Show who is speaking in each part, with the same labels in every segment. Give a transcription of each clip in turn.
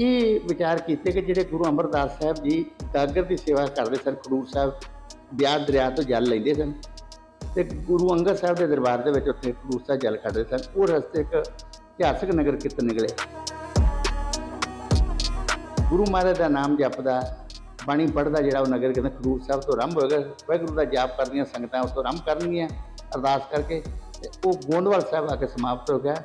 Speaker 1: ਇਹ ਵਿਚਾਰ ਕੀਤੇ ਕਿ ਜਿਹੜੇ ਗੁਰੂ ਅਮਰਦਾਸ ਸਾਹਿਬ ਜੀ ਗਾਗਰ ਦੀ ਸੇਵਾ ਕਰਦੇ ਸਨ, ਖਡੂਰ ਸਾਹਿਬ ਬਿਆਸ ਦਰਿਆ ਤੋਂ ਜਲ ਲੈਂਦੇ ਸਨ ਤੇ ਗੁਰੂ ਅੰਗਦ ਸਾਹਿਬ ਦੇ ਦਰਬਾਰ ਦੇ ਵਿੱਚ ਉੱਥੇ ਖਡੂਰ ਸਾਹਿਬ ਜਲ ਖੜਦੇ ਸਨ, ਉਹ ਰਸਤੇ ਇੱਕ ਇਤਿਹਾਸਕ ਨਗਰ ਕੀਰਤਨ ਨਿਕਲੇ। ਗੁਰੂ ਮਹਾਰਾਜ ਦਾ ਨਾਮ ਜਪਦਾ, ਬਾਣੀ ਪੜ੍ਹਦਾ ਜਿਹੜਾ ਉਹ ਨਗਰ ਕੀਰਤਨ ਖਡੂਰ ਸਾਹਿਬ ਤੋਂ ਆਰੰਭ ਹੋਏਗਾ ਵਾਹਿਗੁਰੂ ਦਾ ਜਾਪ ਕਰਦੀਆਂ ਸੰਗਤਾਂ ਉਸ ਤੋਂ ਆਰੰਭ ਕਰਨਗੀਆਂ ਅਰਦਾਸ ਕਰਕੇ ਤੇ ਉਹ ਗੋਂਦਵਾਲ ਸਾਹਿਬ ਆ ਕੇ ਸਮਾਪਤ ਹੋ ਗਿਆ।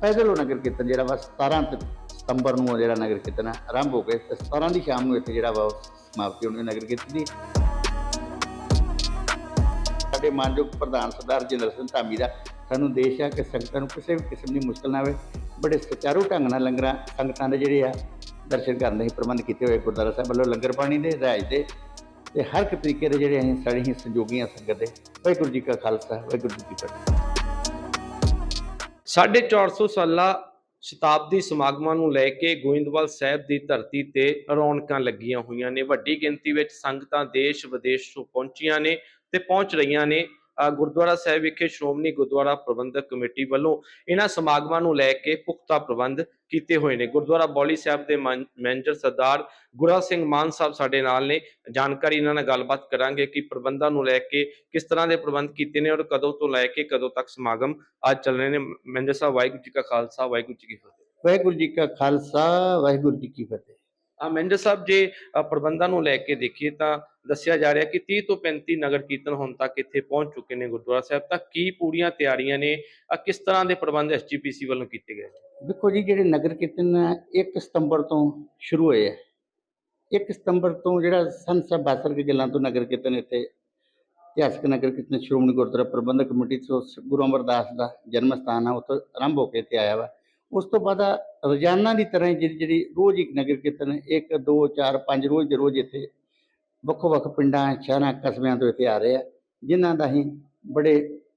Speaker 1: ਪੈਦਲ ਉਹ ਨਗਰ ਕੀਰਤਨ ਜਿਹੜਾ ਵਾ 17 ਤ- ਸਤੰਬਰ ਨੂੰ ਉਹ ਜਿਹੜਾ ਨਗਰ ਕੀਰਤਨ ਆਰੰਭ ਹੋ ਗਿਆ ਤੇ 17 ਦੀ ਸ਼ਾਮ ਨੂੰ ਇੱਥੇ ਜਿਹੜਾ ਵਾ ਸਮਾਪਤੀ ਹੋਣੀ ਨਗਰ ਕੀਰਤਨ ਦੀ। ਸਾਡੇ ਮਾਨਯੋਗ ਪ੍ਰਧਾਨ ਸਰਦਾਰ ਜਨਰਲ ਸਿੰਘ ਧਾਮੀ ਦਾ, ਸਾਨੂੰ ਦੇਸ਼ ਆ ਕਿ ਸੰਗਤਾਂ ਨੂੰ ਕਿਸੇ ਵੀ ਕਿਸਮ ਦੀ ਮੁਸ਼ਕਲ ਨਾ ਆਵੇ, ਬੜੇ ਸੁਚਾਰੂ ਢੰਗ ਨਾਲ ਲੰਗਰਾਂ, ਸੰਗਤਾਂ ਦੇ ਜਿਹੜੇ ਆ, ਦਰਸ਼ਨ ਕਰਨ ਦੇ ਪ੍ਰਬੰਧ ਕੀਤੇ ਹੋਏ ਗੁਰਦੁਆਰਾ ਸਾਹਿਬ ਵੱਲੋਂ, ਲੰਗਰ ਪਾਣੀ ਦੇ ਰਾਜ ਦੇ, ਤੇ ਹਰ ਇੱਕ ਤਰੀਕੇ ਦੇ ਜਿਹੜੇ ਅਸੀਂ ਸਾਡੇ ਹੀ ਸੰਜੋਗੀਆਂ ਸੰਗਤ ਦੇ। ਵਾਹਿਗੁਰੂ ਜੀ ਕਾ ਖਾਲਸਾ, ਵਾਹਿਗੁਰੂ ਜੀ ਕੀ ਫਤਿਹ।
Speaker 2: ਸਾਢੇ 400 ਸਾਲਾ ਸ਼ਤਾਬਦੀ ਸਮਾਗਮਾਂ ਨੂੰ ਲੈ ਕੇ ਗੋਇੰਦਵਾਲ ਸਾਹਿਬ ਦੀ ਧਰਤੀ ਤੇ ਰੌਣਕਾਂ ਲੱਗੀਆਂ ਹੋਈਆਂ ਨੇ। ਵੱਡੀ ਗਿਣਤੀ ਵਿੱਚ ਸੰਗਤਾਂ ਦੇਸ਼ ਵਿਦੇਸ਼ ਤੋਂ ਪਹੁੰਚੀਆਂ ਨੇ ਤੇ ਪਹੁੰਚ ਰਹੀਆਂ ਨੇ। ਗੁਰਦੁਆਰਾ ਸਾਹਿਬ ਵਿਖੇ ਸ਼੍ਰੋਮਣੀ ਗੁਰਦੁਆਰਾ ਪ੍ਰਬੰਧਕ ਕਮੇਟੀ ਵੱਲੋਂ ਇਹਨਾਂ ਸਮਾਗਮਾਂ ਨੂੰ ਲੈ ਕੇ ਪੁਖਤਾ ਪ੍ਰਬੰਧ ਕੀਤੇ ਹੋਏ ਨੇ। ਗੁਰਦੁਆਰਾ ਬੌਲੀ ਸਾਹਿਬ ਦੇ ਮਨ- ਮੈਨੇਜਰ ਸਰਦਾਰ ਗੁਰਾ ਸਿੰਘ ਮਾਨ ਸਾਹਿਬ ਸਾਡੇ ਨਾਲ ਨੇ। ਜਾਣਕਾਰੀ ਇਹਨਾਂ ਨਾਲ ਗੱਲਬਾਤ ਕਰਾਂਗੇ ਕਿ ਪ੍ਰਬੰਧਾਂ ਨੂੰ ਲੈ ਕੇ ਕਿਸ ਤਰ੍ਹਾਂ ਦੇ ਪ੍ਰਬੰਧ ਕੀਤੇ ਨੇ ਔਰ ਕਦੋਂ ਤੋਂ ਲੈ ਕੇ ਕਦੋਂ ਤੱਕ ਸਮਾਗਮ ਅੱਜ ਚੱਲ ਰਹੇ ਨੇ। ਮੈਨੇਜਰ ਸਾਹਿਬ, ਵਾਹਿਗੁਰੂ ਜੀ ਕਾ ਖਾਲਸਾ, ਵਾਹਿਗੁਰੂ ਜੀ ਕੀ ਫਤਿਹ।
Speaker 1: ਵਾਹਿਗੁਰੂ ਜੀ ਕਾ ਖਾਲਸਾ, ਵਾਹਿਗੁਰੂ ਜੀ ਕੀ ਫਤਿਹ।
Speaker 2: ਆ ਮੈਨੇਜਰ ਸਾਹਿਬ ਜੇ ਪ੍ਰਬੰਧਾਂ ਨੂੰ ਲੈ ਕੇ ਦੇਖੀਏ ਤਾਂ ਦੱਸਿਆ ਜਾ ਰਿਹਾ ਕਿ 30 ਤੋਂ 35 ਨਗਰ ਕੀਰਤਨ ਹੁਣ ਤੱਕ ਇੱਥੇ ਪਹੁੰਚ ਚੁੱਕੇ ਨੇ ਗੁਰਦੁਆਰਾ ਸਾਹਿਬ। ਤਾਂ ਕੀ ਪੂਰੀਆਂ ਤਿਆਰੀਆਂ ਨੇ? ਅ, ਕਿਸ ਤਰ੍ਹਾਂ ਦੇ ਪ੍ਰਬੰਧ ਐਸਜੀਪੀਸੀ ਵੱਲੋਂ ਕੀਤੇ ਗਏ
Speaker 1: ਦੇਖੋ ਜੀ ਜਿਹੜੇ ਨਗਰ ਕੀਰਤਨ ਆ 1 ਸਤੰਬਰ ਤੋਂ ਸ਼ੁਰੂ ਹੋਏ ਆ 1 ਸਤੰਬਰ ਤੋਂ ਜਿਹੜਾ ਸੰਤ ਸਾਹਿਬ ਬਾਸਰ ਕੇ ਗੱਲਾਂ ਤੋਂ ਨਗਰ ਕੀਰਤਨ ਇੱਥੇ ਇਤਿਹਾਸਕ ਨਗਰ ਕੀਰਤਨ ਸ਼੍ਰੋਮਣੀ ਗੁਰਦੁਆਰਾ ਪ੍ਰਬੰਧਕ ਕਮੇਟੀ ਤੋਂ ਗੁਰੂ ਅਮਰਦਾਸ ਦਾ ਜਨਮ ਸਥਾਨ ਆ ਉੱਥੋਂ ਆਰੰਭ ਹੋ ਕੇ ਇੱਥੇ ਆਇਆ ਵਾ। ਉਸ ਤੋਂ ਬਾਅਦ ਰੋਜ਼ਾਨਾ ਦੀ ਤਰ੍ਹਾਂ ਹੀ ਜਿਹੜੀ ਜਿਹੜੀ ਰੋਜ਼ ਇੱਕ ਨਗਰ ਕੀਰਤਨ 1 2 4 5 ਰੋਜ਼ ਦੇ ਰੋਜ਼ ਇੱਥੇ ਵੱਖੋ ਵੱਖ ਪਿੰਡਾਂ, ਸ਼ਹਿਰਾਂ, ਕਸਬਿਆਂ ਤੋਂ ਇੱਥੇ ਆ ਰਹੇ ਆ, ਜਿਨ੍ਹਾਂ ਦਾ ਹੀ ਬੜੇ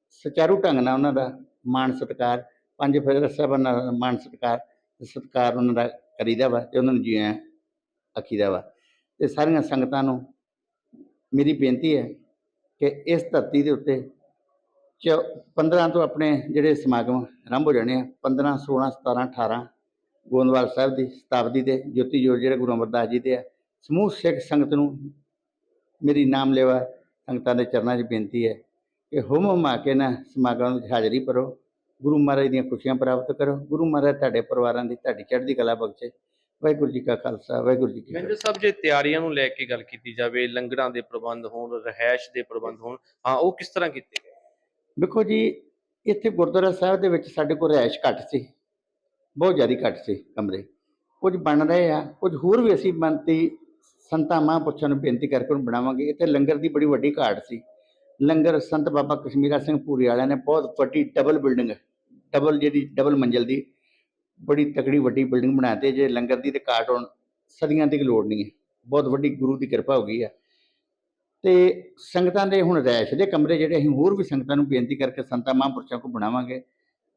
Speaker 1: ਸੁਚਾਰੂ ਢੰਗ ਨਾਲ ਉਹਨਾਂ ਦਾ ਮਾਣ ਸਤਿਕਾਰ, ਪੰਜ ਫਿਰ ਸਾਹਿਬਾਨ ਦਾ ਮਾਣ ਸਤਿਕਾਰ ਸਤਿਕਾਰ ਉਹਨਾਂ ਦਾ ਕਰੀਦਾ ਵਾ ਤੇ ਉਹਨਾਂ ਨੂੰ ਜੀ ਆਇਆਂ ਆਖੀਦਾ ਵਾ। ਤੇ ਸਾਰੀਆਂ ਸੰਗਤਾਂ ਨੂੰ ਮੇਰੀ ਬੇਨਤੀ ਹੈ ਕਿ ਇਸ ਧਰਤੀ ਦੇ ਉੱਤੇ ਚ 15 ਤੋਂ ਆਪਣੇ ਜਿਹੜੇ ਸਮਾਗਮ ਆਰੰਭ ਹੋ ਜਾਣੇ ਆ 15 16 17 18 ਗੋਨਵਾਲ ਸਾਹਿਬ ਦੀ ਸਤਾਬਦੀ ਦੇ ਜੋਤੀ ਜੋਤ ਜਿਹੜੇ ਗੁਰੂ ਅਮਰਦਾਸ ਜੀ ਦੇ ਆ ਸਮੂਹ ਸਿੱਖ ਸੰਗਤ ਨੂੰ ਮੇਰੀ ਨਾਮ ਲੈਵਾ ਸੰਗਤਾਂ ਦੇ ਚਰਨਾਂ 'ਚ ਬੇਨਤੀ ਹੈ ਕਿ ਹੁਮ ਹੁਮਾ ਕੇ ਨਾ ਸਮਾਗਮ ਵਿੱਚ ਹਾਜ਼ਰੀ ਭਰੋ ਗੁਰੂ ਮਹਾਰਾਜ ਦੀਆਂ ਖੁਸ਼ੀਆਂ ਪ੍ਰਾਪਤ ਕਰੋ ਗੁਰੂ ਮਹਾਰਾਜ ਤੁਹਾਡੇ ਪਰਿਵਾਰਾਂ ਦੀ ਤੁਹਾਡੀ ਚੜ੍ਹਦੀ ਕਲਾ ਬਖਸ਼ੇ ਵਾਹਿਗੁਰੂ ਜੀ ਕਾ ਖਾਲਸਾ ਵਾਹਿਗੁਰੂ ਜੀ ਕੀ ਫਤਿਹ।
Speaker 2: ਸਾਹਿਬ ਜੇ ਤਿਆਰੀਆਂ ਨੂੰ ਲੈ ਕੇ ਗੱਲ ਕੀਤੀ ਜਾਵੇ ਲੰਗਰਾਂ ਦੇ ਪ੍ਰਬੰਧ ਹੋਣ ਰਹਿائش ਦੇ ਪ੍ਰਬੰਧ ਹੋਣ ਹਾਂ ਉਹ ਕਿਸ ਤਰ੍ਹਾਂ ਕੀਤੇ ਗਏ
Speaker 1: ਦੇਖੋ ਜੀ, ਇੱਥੇ ਗੁਰਦੁਆਰਾ ਸਾਹਿਬ ਦੇ ਵਿੱਚ ਸਾਡੇ ਕੋਲ ਰਿਹਾਇਸ਼ ਘੱਟ ਸੀ, ਬਹੁਤ ਜ਼ਿਆਦਾ ਘੱਟ ਸੀ ਕਮਰੇ। ਕੁਝ ਬਣ ਰਹੇ ਆ, ਕੁਝ ਹੋਰ ਵੀ ਅਸੀਂ ਬੰਤੀ ਸੰਤਾਂ ਮਹਾਂਪੁਰਸ਼ਾਂ ਨੂੰ ਬੇਨਤੀ ਕਰਕੇ ਉਹਨੂੰ ਬਣਾਵਾਂਗੇ। ਇੱਥੇ ਲੰਗਰ ਦੀ ਬੜੀ ਵੱਡੀ ਘਾਟ ਸੀ। ਲੰਗਰ ਸੰਤ ਬਾਬਾ ਕਸ਼ਮੀਰਾ ਸਿੰਘ ਪੂਰੀ ਵਾਲਿਆਂ ਨੇ ਬਹੁਤ ਵੱਡੀ ਡਬਲ ਬਿਲਡਿੰਗ ਡਬਲ ਜਿਹੜੀ ਡਬਲ ਮੰਜ਼ਲ ਦੀ ਬੜੀ ਤਕੜੀ ਵੱਡੀ ਬਿਲਡਿੰਗ ਬਣਾਤੇ ਜੇ ਲੰਗਰ ਦੀ ਤੇ ਘਾਟ ਹੁਣ ਸਦੀਆਂ ਦੀ ਲੋੜ ਨਹੀਂ ਹੈ। ਬਹੁਤ ਵੱਡੀ ਗੁਰੂ ਦੀ ਕਿਰਪਾ ਹੋ ਗਈ ਹੈ। ਤੇ ਸੰਗਤਾਂ ਦੇ ਹੁਣ ਰੈਸ਼ ਦੇ ਕਮਰੇ ਜਿਹੜੇ ਅਸੀਂ ਹੋਰ ਵੀ ਸੰਗਤਾਂ ਨੂੰ ਬੇਨਤੀ ਕਰਕੇ ਸੰਤਾਂ ਮਹਾਂਪੁਰਸ਼ਾਂ ਕੋ ਬਣਾਵਾਂਗੇ।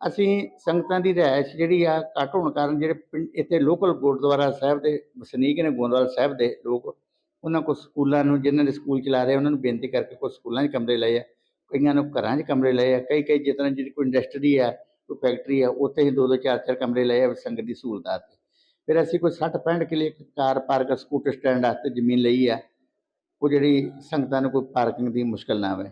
Speaker 1: ਅਸੀਂ ਸੰਗਤਾਂ ਦੀ ਰੈਸ਼ ਜਿਹੜੀ ਆ ਘੱਟ ਹੋਣ ਕਾਰਨ ਜਿਹੜੇ ਪਿੰਡ ਇੱਥੇ ਲੋਕਲ ਗੁਰਦੁਆਰਾ ਸਾਹਿਬ ਦੇ ਵਸਨੀਕ ਨੇ ਗੋਂਦਵਾਲ ਸਾਹਿਬ ਦੇ ਲੋਕ, ਉਹਨਾਂ ਕੋ ਸਕੂਲਾਂ ਨੂੰ ਜਿਨ੍ਹਾਂ ਦੇ ਸਕੂਲ ਚਲਾ ਰਹੇ ਉਹਨਾਂ ਨੂੰ ਬੇਨਤੀ ਕਰਕੇ ਕੋਈ ਸਕੂਲਾਂ 'ਚ ਕਮਰੇ ਲਏ ਆ, ਕਈਆਂ ਨੂੰ ਘਰਾਂ 'ਚ ਕਮਰੇ ਲਏ ਆ ਕਈ ਕਈ ਜਿਸ ਤਰ੍ਹਾਂ ਜਿਹੜੀ ਕੋਈ ਇੰਡਸਟਰੀ ਆ, ਕੋਈ ਫੈਕਟਰੀ ਆ, ਉੱਥੇ ਹੀ ਦੋ ਦੋ ਚਾਰ ਚਾਰ ਕਮਰੇ ਲਏ ਆ ਸੰਗਤ ਦੀ ਸਹੂਲਤਾਂ ਤੇ। ਫਿਰ ਅਸੀਂ ਕੋਈ 60 65 ਕਿਲੇ ਇੱਕ ਕਾਰ, ਪਾਰਕ, ਸਕੂਟਰ ਸਟੈਂਡ ਵਾਸਤੇ ਜ਼ਮੀਨ ਲਈ ਆ ਉਹ ਜਿਹੜੀ ਸੰਗਤਾਂ ਨੂੰ ਕੋਈ ਪਾਰਕਿੰਗ ਦੀ ਮੁਸ਼ਕਲ ਨਾ ਆਵੇ।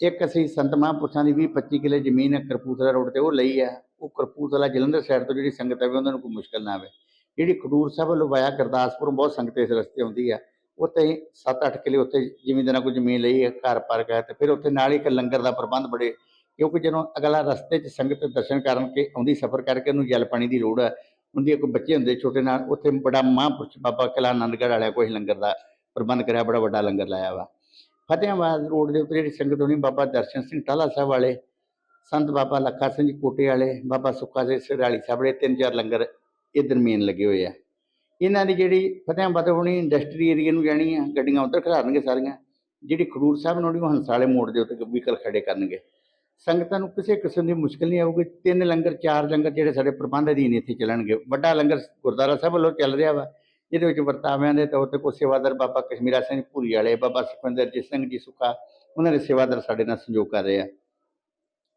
Speaker 1: ਇੱਕ ਅਸੀਂ ਸੰਤ ਮਹਾਂਪੁਰਸ਼ਾਂ ਦੀ 20 25 ਕਿਲੇ ਜ਼ਮੀਨ ਹੈ ਕਰਪੂਤਲਾ ਰੋਡ ਤੇ ਉਹ ਲਈ ਆ, ਉਹ ਕਰਪੂਤਲਾ ਜਲੰਧਰ ਸਾਈਡ ਤੋਂ ਜਿਹੜੀ ਸੰਗਤ ਆਵੇ ਉਹਨਾਂ ਨੂੰ ਕੋਈ ਮੁਸ਼ਕਲ ਨਾ ਆਵੇ। ਜਿਹੜੀ ਖਡੂਰ ਸਾਹਿਬ ਵੱਲੋਂ ਵਾਇਆ ਗੁਰਦਾਸਪੁਰੋਂ ਬਹੁਤ ਸੰਗਤ ਇਸ ਰਸਤੇ ਆਉਂਦੀ ਆ ਉੱਥੇ 7-8 ਕਿਲੇ ਉੱਥੇ ਜ਼ਿਮੀਂਦਾਰਾਂ ਕੋਈ ਜ਼ਮੀਨ ਲਈ ਹੈ ਘਰ ਪਾਰਕ ਹੈ ਤੇ ਫਿਰ ਉੱਥੇ ਨਾਲ ਹੀ ਇੱਕ ਲੰਗਰ ਦਾ ਪ੍ਰਬੰਧ ਬੜੇ, ਕਿਉਂਕਿ ਜਦੋਂ ਅਗਲਾ ਰਸਤੇ 'ਚ ਸੰਗਤ ਦਰਸ਼ਨ ਕਰਨ ਕੇ ਆਉਂਦੀ ਸਫ਼ਰ ਕਰਕੇ ਉਹਨੂੰ ਜਲ ਪਾਣੀ ਦੀ ਲੋੜ ਹੈ ਹੁੰਦੀ ਹੈ ਕੋਈ ਬੱਚੇ ਹੁੰਦੇ ਛੋਟੇ ਨਾਲ, ਉੱਥੇ ਬੜਾ ਮਹਾਂਪੁਰਸ਼ ਬਾਬਾ ਕਿਲਾ ਆਨੰਦਗੜ੍ਹ ਵਾਲਿਆ ਕੋਈ ਲੰਗਰ ਦਾ ਪ੍ਰਬੰਧ ਕਰਿਆ, ਬੜਾ ਵੱਡਾ ਲੰਗਰ ਲਾਇਆ ਵਾ। ਫਤਿਆਬਾਦ ਰੋਡ ਦੇ ਉੱਤੇ ਜਿਹੜੀ ਸੰਗਤ ਹੋਣੀ, ਬਾਬਾ ਦਰਸ਼ਨ ਸਿੰਘ ਟਾਲਾ ਸਾਹਿਬ ਵਾਲੇ, ਸੰਤ ਬਾਬਾ ਲੱਖਾ ਸਿੰਘ ਜੀ ਕੋਟੇ ਵਾਲੇ, ਬਾਬਾ ਸੁੱਖਾ ਸਿੰਘ ਸਿਰਾਲੀ ਸਾਹਿਬ ਦੇ ਤਿੰਨ ਚਾਰ ਲੰਗਰ ਇਹ ਮੇਨ ਲੱਗੇ ਹੋਏ ਆ। ਇਹਨਾਂ ਦੀ ਜਿਹੜੀ ਫਤਿਆਬਾਦ ਹੋਣੀ ਇੰਡਸਟਰੀ ਏਰੀਆ ਨੂੰ ਜਾਣੀ ਆ, ਗੱਡੀਆਂ ਉੱਧਰ ਖੜਾਣਗੇ ਸਾਰੀਆਂ, ਜਿਹੜੀ ਖਡੂਰ ਸਾਹਿਬ ਨੂੰ ਉਹ ਹੰਸ ਵਾਲੇ ਮੋੜ ਦੇ ਉੱਤੇ ਵਹੀਕਲ ਖੜੇ ਕਰਨਗੇ। ਸੰਗਤਾਂ ਨੂੰ ਕਿਸੇ ਕਿਸਮ ਦੀ ਮੁਸ਼ਕਲ ਨਹੀਂ ਆਊਗੀ, ਤਿੰਨ ਲੰਗਰ, ਚਾਰ ਲੰਗਰ ਜਿਹੜੇ ਸਾਡੇ ਪ੍ਰਬੰਧ ਅਧੀਨ ਇੱਥੇ ਚੱਲਣਗੇ। ਵੱਡਾ ਲੰਗਰ ਗੁਰਦੁਆਰਾ ਸਾਹਿਬ ਵੱਲੋਂ ਚੱਲ ਰਿਹਾ ਵਾ ਜਿਹਦੇ ਵਿੱਚ ਵਰਤਾਵਿਆਂ ਦੇ ਤੌਰ ਤੇ ਕੋਈ ਸੇਵਾਦਾਰ ਬਾਬਾ ਕਸ਼ਮੀਰਾ ਸਿੰਘ ਭੂਰੀ ਵਾਲੇ, ਬਾਬਾ ਸੁਖਵਿੰਦਰਜੀਤ ਸਿੰਘ ਜੀ ਸੁੱਖਾ, ਉਹਨਾਂ ਦੇ ਸੇਵਾਦਾਰ ਸਾਡੇ ਨਾਲ ਸੰਯੋਗ ਕਰ ਰਹੇ ਆ।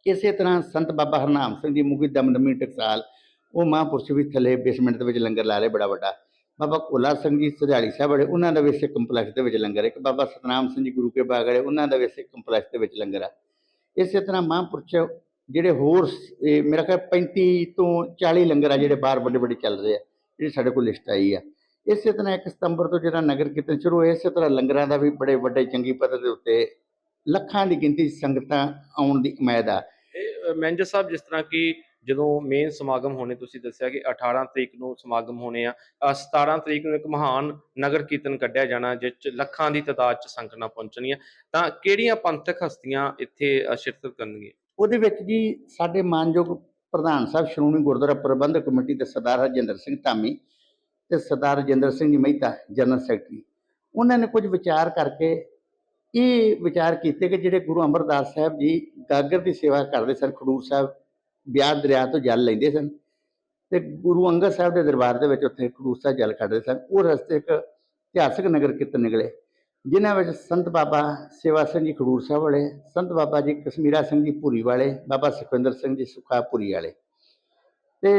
Speaker 1: ਇਸੇ ਤਰ੍ਹਾਂ ਸੰਤ ਬਾਬਾ ਹਰਨਾਮ ਸਿੰਘ ਜੀ ਮੁਖੀ ਦਮਦਮੀ ਟਕਸਾਲ, ਉਹ ਮਹਾਂਪੁਰਸ਼ ਵੀ ਥੱਲੇ ਬੇਸਮੈਂਟ ਦੇ ਵਿੱਚ ਲੰਗਰ ਲਾ ਰਹੇ ਬੜਾ ਵੱਡਾ। ਬਾਬਾ ਕੋਲਾ ਸਿੰਘ ਜੀ ਸਜਾਲੀ ਸਾਹਿਬ ਵਾਲੇ, ਉਹਨਾਂ ਦਾ ਵੀ ਇਸੇ ਕੰਪਲੈਕਸ ਦੇ ਵਿੱਚ ਲੰਗਰ ਹੈ। ਇੱਕ ਬਾਬਾ ਸਤਨਾਮ ਸਿੰਘ ਜੀ ਗੁਰੂ ਕੇ ਬਾਗ ਵਾਲੇ, ਉਹਨਾਂ ਦਾ ਵੀ ਇਸੇ ਕੰਪਲੈਕਸ ਦੇ ਵਿੱਚ ਲੰਗਰ ਆ। ਇਸੇ ਤਰ੍ਹਾਂ ਮਹਾਂਪੁਰਸ਼ ਜਿਹੜੇ ਹੋਰ ਮੇਰਾ ਖਿਆਲ 35 ਤੋਂ 40 ਲੰਗਰ ਆ ਜਿਹੜੇ ਬਾਹਰ ਵੱਡੇ ਵੱਡੇ ਚੱਲ ਰਹੇ ਆ, ਜਿਹੜੀ ਸਾਡੇ ਕੋਲ ਲਿਸਟ ਆਈ ਆ। ਇਸੇ ਤਰ੍ਹਾਂ 1 ਸਤੰਬਰ ਤੋਂ ਜਿਹੜਾ ਨਗਰ ਕੀਰਤਨ ਸ਼ੁਰੂ ਹੋਇਆ ਇਸੇ ਤਰ੍ਹਾਂ ਲੰਗਰਾਂ ਦਾ ਵੀ ਬੜੇ ਵੱਡੇ ਚੰਗੀ ਪੱਧਰ ਦੇ ਉੱਤੇ ਲੱਖਾਂ ਦੀ ਗਿਣਤੀ ਸੰਗਤਾਂ ਆਉਣ ਦੀ ਉਮੀਦ ਆ।
Speaker 2: ਮੈਨੇਜਰ ਸਾਹਿਬ ਜਿਸ ਤਰ੍ਹਾਂ ਕਿ ਜਦੋਂ ਮੇਨ ਸਮਾਗਮ ਹੋਣੇ ਤੁਸੀਂ ਦੱਸਿਆ ਕਿ 18 ਤਰੀਕ ਨੂੰ ਸਮਾਗਮ ਹੋਣੇ ਆ ਅ, 17 ਤਰੀਕ ਨੂੰ ਇੱਕ ਮਹਾਨ ਨਗਰ ਕੀਰਤਨ ਕੱਢਿਆ ਜਾਣਾ ਜਿਸ 'ਚ ਲੱਖਾਂ ਦੀ ਤਾਦਾਦ 'ਚ ਸੰਗਤਾਂ ਪਹੁੰਚਣੀਆਂ ਤਾਂ ਕਿਹੜੀਆਂ ਪੰਥਕ ਹਸਤੀਆਂ ਇੱਥੇ ਸ਼ਿਰਕਤ ਕਰਨਗੀਆਂ?
Speaker 1: ਉਹਦੇ ਵਿੱਚ ਜੀ ਸਾਡੇ ਮਾਨਯੋਗ ਪ੍ਰਧਾਨ ਸਾਹਿਬ ਸ਼੍ਰੋਮਣੀ ਗੁਰਦੁਆਰਾ ਪ੍ਰਬੰਧਕ ਕਮੇਟੀ ਦੇ ਸਰਦਾਰ ਹਰਜਿੰਦਰ ਸਿੰਘ ਧਾਮੀ ਤੇ ਸਰਦਾਰ ਰਜਿੰਦਰ ਸਿੰਘ ਜੀ ਮਹਿਤਾ, ਜਨਰਲ ਸੈਕਟਰੀ, ਉਹਨਾਂ ਨੇ ਕੁਝ ਵਿਚਾਰ ਕਰਕੇ ਇਹ ਵਿਚਾਰ ਕੀਤੇ ਕਿ ਜਿਹੜੇ ਗੁਰੂ ਅਮਰਦਾਸ ਸਾਹਿਬ ਜੀ ਗਾਗਰ ਦੀ ਸੇਵਾ ਕਰਦੇ ਸਨ, ਖਡੂਰ ਸਾਹਿਬ ਬਿਆਸ ਦਰਿਆ ਤੋਂ ਜਲ ਲੈਂਦੇ ਸਨ ਤੇ ਗੁਰੂ ਅੰਗਦ ਸਾਹਿਬ ਦੇ ਦਰਬਾਰ ਦੇ ਵਿੱਚ ਉੱਥੇ ਖਡੂਰ ਸਾਹਿਬ ਜਲ ਕੱਢਦੇ ਸਨ, ਉਹ ਰਸਤੇ ਇੱਕ ਇਤਿਹਾਸਕ ਨਗਰ ਕੀਰਤਨ ਨਿਕਲੇ, ਜਿਨ੍ਹਾਂ ਵਿੱਚ ਸੰਤ ਬਾਬਾ ਸੇਵਾ ਸਿੰਘ ਜੀ ਖਡੂਰ ਸਾਹਿਬ ਵਾਲੇ, ਸੰਤ ਬਾਬਾ ਜੀ ਕਸ਼ਮੀਰਾ ਸਿੰਘ ਜੀ ਭੂਰੀ ਵਾਲੇ, ਬਾਬਾ ਸੁਖਵਿੰਦਰ ਸਿੰਘ ਜੀ ਸੁਖਾਪੁਰੀ ਵਾਲੇ ਤੇ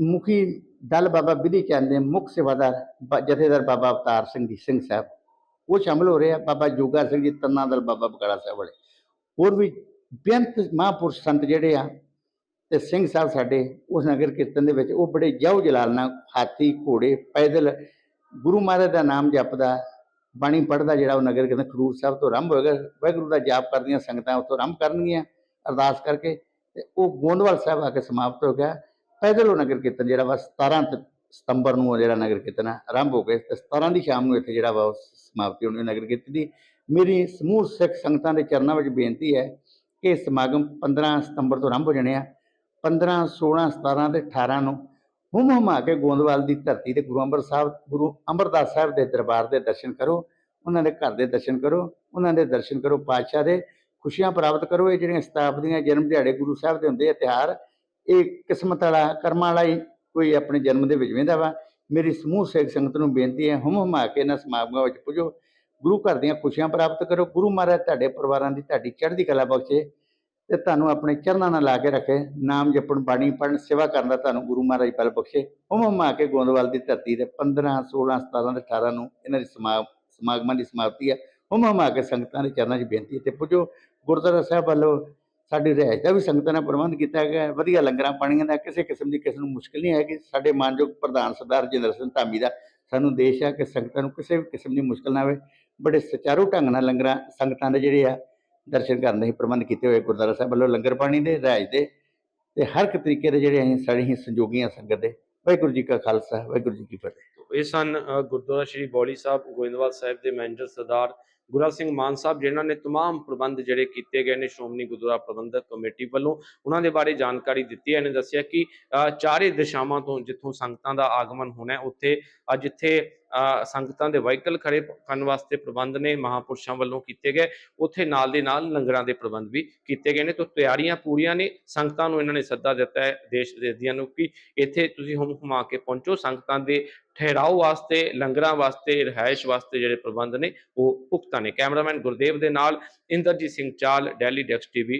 Speaker 1: ਮੁਖੀ ਦਲ ਬਾਬਾ ਬਿਧੀ ਚੰਦ ਦੇ ਮੁੱਖ ਸੇਵਾਦਾਰ ਬ- ਜਥੇਦਾਰ ਬਾਬਾ ਅਵਤਾਰ ਸਿੰਘ ਜੀ, ਸਿੰਘ ਸਾਹਿਬ। ਉਹ ਸ਼ਾਮਲ ਹੋ ਰਹੇ ਆ ਬਾਬਾ ਜੋਗਾ ਸਿੰਘ ਜੀ, ਤੰਨਾ ਦਲ ਬਾਬਾ ਬਕਾਲਾ ਸਾਹਿਬ ਵਾਲੇ। ਹੋਰ ਵੀ ਬੇਅੰਤ ਮਹਾਂਪੁਰਸ਼ ਸੰਤ ਜਿਹੜੇ ਆ ਤੇ ਸਿੰਘ ਸਾਹਿਬ ਸਾਡੇ ਉਸ ਨਗਰ ਕੀਰਤਨ ਦੇ ਵਿੱਚ, ਉਹ ਬੜੇ ਜਾਉ ਜਲਾਲ ਨਾਲ ਹਾਥੀ, ਘੋੜੇ, ਪੈਦਲ ਗੁਰੂ ਮਹਾਰਾਜ ਦਾ ਨਾਮ ਜਪਦਾ, ਬਾਣੀ ਪੜ੍ਹਦਾ ਜਿਹੜਾ ਉਹ ਨਗਰ ਕੀਰਤਨ ਖਡੂਰ ਸਾਹਿਬ ਤੋਂ ਆਰੰਭ ਹੋਏਗਾ, ਵਾਹਿਗੁਰੂ ਦਾ ਜਾਪ ਕਰਦੀਆਂ ਸੰਗਤਾਂ ਉੱਥੋਂ ਆਰੰਭ ਕਰਨਗੀਆਂ ਅਰਦਾਸ ਕਰਕੇ ਤੇ ਉਹ ਗੋਂਦਵਾਲ ਸਾਹਿਬ ਆ ਕੇ ਸਮਾਪਤ ਹੋ ਗਿਆ। ਪੈਦਲ ਉਹ ਨਗਰ ਕੀਰਤਨ ਜਿਹੜਾ ਵਾ 17 ਤ- ਸਤੰਬਰ ਨੂੰ ਉਹ ਜਿਹੜਾ ਨਗਰ ਕੀਰਤਨ ਆਰੰਭ ਹੋ ਗਿਆ ਤੇ 17 ਦੀ ਸ਼ਾਮ ਨੂੰ ਇੱਥੇ ਜਿਹੜਾ ਵਾ ਉਹ ਸਮਾਪਤੀ ਹੋਣੀ ਨਗਰ ਕੀਰਤਨ ਦੀ। ਮੇਰੀ ਸਮੂਹ ਸਿੱਖ ਸੰਗਤਾਂ ਦੇ ਚਰਨਾਂ ਵਿੱਚ ਬੇਨਤੀ ਹੈ ਕਿ ਸਮਾਗਮ 15 ਸਤੰਬਰ ਤੋਂ ਆਰੰਭ ਹੋ ਜਾਣੇ ਆ। 15 16 17 ਤੇ 18 ਨੂੰ ਹੁਮ ਹੁਮਾ ਕੇ ਗੋਂਦਵਾਲ ਦੀ ਧਰਤੀ ਤੇ ਗੁਰੂ ਅੰਬਰ ਸਾਹਿਬ, ਗੁਰੂ ਅਮਰਦਾਸ ਸਾਹਿਬ ਦੇ ਦਰਬਾਰ ਦੇ ਦਰਸ਼ਨ ਕਰੋ, ਉਹਨਾਂ ਦੇ ਘਰ ਦੇ ਦਰਸ਼ਨ ਕਰੋ, ਉਹਨਾਂ ਦੇ ਦਰਸ਼ਨ ਕਰੋ, ਪਾਤਸ਼ਾਹ ਦੇ ਖੁਸ਼ੀਆਂ ਪ੍ਰਾਪਤ ਕਰੋ। ਇਹ ਜਿਹੜੀਆਂ ਸਤਾਬਦੀਆਂ ਜਨਮ ਦਿਹਾੜੇ ਗੁਰੂ ਸਾਹਿਬ ਦੇ ਹੁੰਦੇ ਆ ਤਿਉਹਾਰ ਇਹ ਕਿਸਮਤ ਵਾਲਾ, ਕਰਮਾਂ ਵਾਲਾ ਹੀ ਕੋਈ ਆਪਣੇ ਜਨਮ ਦੇ ਵਿੱਚ ਵਹਿੰਦਾ ਵਾ। ਮੇਰੀ ਸਮੂਹ ਸਿੱਖ ਸੰਗਤ ਨੂੰ ਬੇਨਤੀ ਹੈ, ਹੁਮ ਹੁਮਾ ਕੇ ਇਹਨਾਂ ਸਮਾਗਮਾਂ ਵਿੱਚ ਪੁੱਜੋ। ਗੁਰੂ ਘਰ ਦੀਆਂ ਖੁਸ਼ੀਆਂ ਪ੍ਰਾਪਤ ਕਰੋ। ਗੁਰੂ ਮਹਾਰਾਜ ਤੁਹਾਡੇ ਪਰਿਵਾਰਾਂ ਦੀ, ਤੁਹਾਡੀ ਚੜ੍ਹਦੀ ਕਲਾ ਬਖਸ਼ੇ ਤੇ ਤੁਹਾਨੂੰ ਆਪਣੇ ਚਰਨਾਂ ਨਾਲ ਲਾ ਕੇ ਰੱਖੇ। ਨਾਮ ਜਪਣ, ਬਾਣੀ ਪੜਨ ਸੇਵਾ ਕਰਨ ਦਾ ਤੁਹਾਨੂੰ ਗੁਰੂ ਮਹਾਰਾਜ ਪਲ ਬਖਸ਼ੇ। ਹੁਮ ਹੁਮਾ ਕੇ ਗੋਂਦਵਾਲ ਦੀ ਧਰਤੀ ਤੇ 15 16 17 ਤੇ 18 ਨੂੰ ਇਹਨਾਂ ਦੀ ਸਮਾਗ ਸਮਾਗਮਾਂ ਦੀ ਸਮਾਪਤੀ ਹੈ। ਹੁਮ ਹੁਮਾ ਕੇ ਸੰਗਤਾਂ ਦੇ ਚਰਨਾਂ 'ਚ ਬੇਨਤੀ ਹੈ ਤੇ ਪੁੱਜੋ। ਗੁਰਦੁਆਰਾ ਸਾਹਿਬ ਵੱਲੋਂ ਸਾਡੀ ਰਿਹਾਇਸ਼ ਦਾ ਵੀ ਸੰਗਤਾਂ ਨਾਲ ਪ੍ਰਬੰਧ ਕੀਤਾ ਗਿਆ ਹੈ। ਵਧੀਆ ਲੰਗਰਾਂ ਪਾਣੀਆਂ ਦਾ, ਕਿਸੇ ਕਿਸਮ ਦੀ ਕਿਸੇ ਨੂੰ ਮੁਸ਼ਕਲ ਨਹੀਂ ਹੈਗੀ ਸਾਡੇ ਮਾਨਯੋਗ ਪ੍ਰਧਾਨ ਸਰਦਾਰ ਰਜਿੰਦਰ ਸਿੰਘ ਧਾਮੀ ਦਾ ਸਾਨੂੰ ਦੇਸ਼ ਹੈ ਕਿ ਸੰਗਤਾਂ ਨੂੰ ਕਿਸੇ ਵੀ ਕਿਸਮ ਦੀ ਮੁਸ਼ਕਲ ਨਾ ਆਵੇ। ਬੜੇ ਸੁਚਾਰੂ ਢੰਗ ਨਾਲ ਲੰਗਰਾਂ ਸੰਗਤਾਂ ਦੇ ਜਿਹੜੇ ਆ ਦਰਸ਼ਨ ਕਰਨ ਦੇ ਪ੍ਰਬੰਧ ਕੀਤੇ ਹੋਏ ਗੁਰਦੁਆਰਾ ਸਾਹਿਬ ਵੱਲੋਂ ਲੰਗਰ ਪਾਣੀ ਦੇ, ਰਿਹਾਇਸ਼ ਦੇ ਤੇ ਹਰ ਇੱਕ ਤਰੀਕੇ ਦੇ ਜਿਹੜੇ ਅਸੀਂ ਸਾਡੇ ਹੀ ਸੰਜੋਗੀਆਂ ਸੰਗਤ ਦੇ। ਵਾਹਿਗੁਰੂ ਜੀ ਕਾ ਖਾਲਸਾ, ਵਾਹਿਗੁਰੂ ਜੀ ਕੀ ਫਤਿਹ।
Speaker 2: ਇਹ ਸਨ ਗੁਰਦੁਆਰਾ ਸ਼੍ਰੀ ਬੌਲੀ ਸਾਹਿਬ, ਗੋਇੰਦਵਾਲ ਸਾਹਿਬ ਦੇ ਮੈਨੇਜਰ ਸਰਦਾਰ ਗੁਰਾ ਸਿੰਘ ਮਾਨ ਸਾਹਿਬ ਜਿਨ੍ਹਾਂ ਨੇ तमाम ਪ੍ਰਬੰਧ ਜਿਹੜੇ ਕੀਤੇ ਗਏ ਨੇ ਸ਼੍ਰੋਮਣੀ ਗੁਰਦੁਆਰਾ ਪ੍ਰਬੰਧਕ ਕਮੇਟੀ ਵੱਲੋਂ ਉਹਨਾਂ ਦੇ ਬਾਰੇ ਜਾਣਕਾਰੀ ਦਿੱਤੀ ਹੈ ਇਹਨੇ ਦੱਸਿਆ ਕਿ ਅ, ਚਾਰੇ ਦਿਸ਼ਾਵਾਂ ਤੋਂ ਜਿੱਥੋਂ ਸੰਗਤਾਂ ਦਾ ਆਗਮਨ ਹੋਣਾ ਹੈ ਉੱਥੇ ਅੱਜ ਜਿੱਥੇ ਅ, ਸੰਗਤਾਂ ਦੇ ਵਹੀਕਲ ਖੜੇ ਕਰਨ ਵਾਸਤੇ ਪ੍ਰਬੰਧ ਨੇ ਮਹਾਪੁਰਸ਼ਾਂ ਵੱਲੋਂ ਕੀਤੇ ਗਏ। ਉੱਥੇ ਨਾਲ ਦੇ ਨਾਲ ਲੰਗਰਾਂ ਦੇ ਪ੍ਰਬੰਧ ਵੀ ਕੀਤੇ ਗਏ ਨੇ। ਤੋਂ ਤਿਆਰੀਆਂ ਪੂਰੀਆਂ ਨੇ। ਸੰਗਤਾਂ ਨੂੰ ਇਹਨਾਂ ਨੇ ਸੱਦਾ ਦਿੱਤਾ ਹੈ, ਦੇਸ਼ ਵਿਦੇਸ਼ੀਆਂ ਨੂੰ ਕਿ ਇੱਥੇ ਤੁਸੀਂ ਹੁਮ ਹੁਮਾ ਕੇ ਪਹੁੰਚੋ। ਸੰਗਤਾਂ ਦੇ ਠਹਿਰਾਓ ਵਾਸਤੇ, ਲੰਗਰਾਂ ਵਾਸਤੇ, ਰਿਹਾਇਸ਼ ਵਾਸਤੇ ਜਿਹੜੇ ਪ੍ਰਬੰਧ ਨੇ, ਉਹ ਪੁਖਤਾ ਨੇ। ਕੈਮਰਾਮੈਨ ਗੁਰਦੇਵ ਦੇ ਨਾਲ ਇੰਦਰਜੀਤ ਸਿੰਘ ਚਾਲ, ਡੈਲੀ ਡੈਕਸ ਟੀਵੀ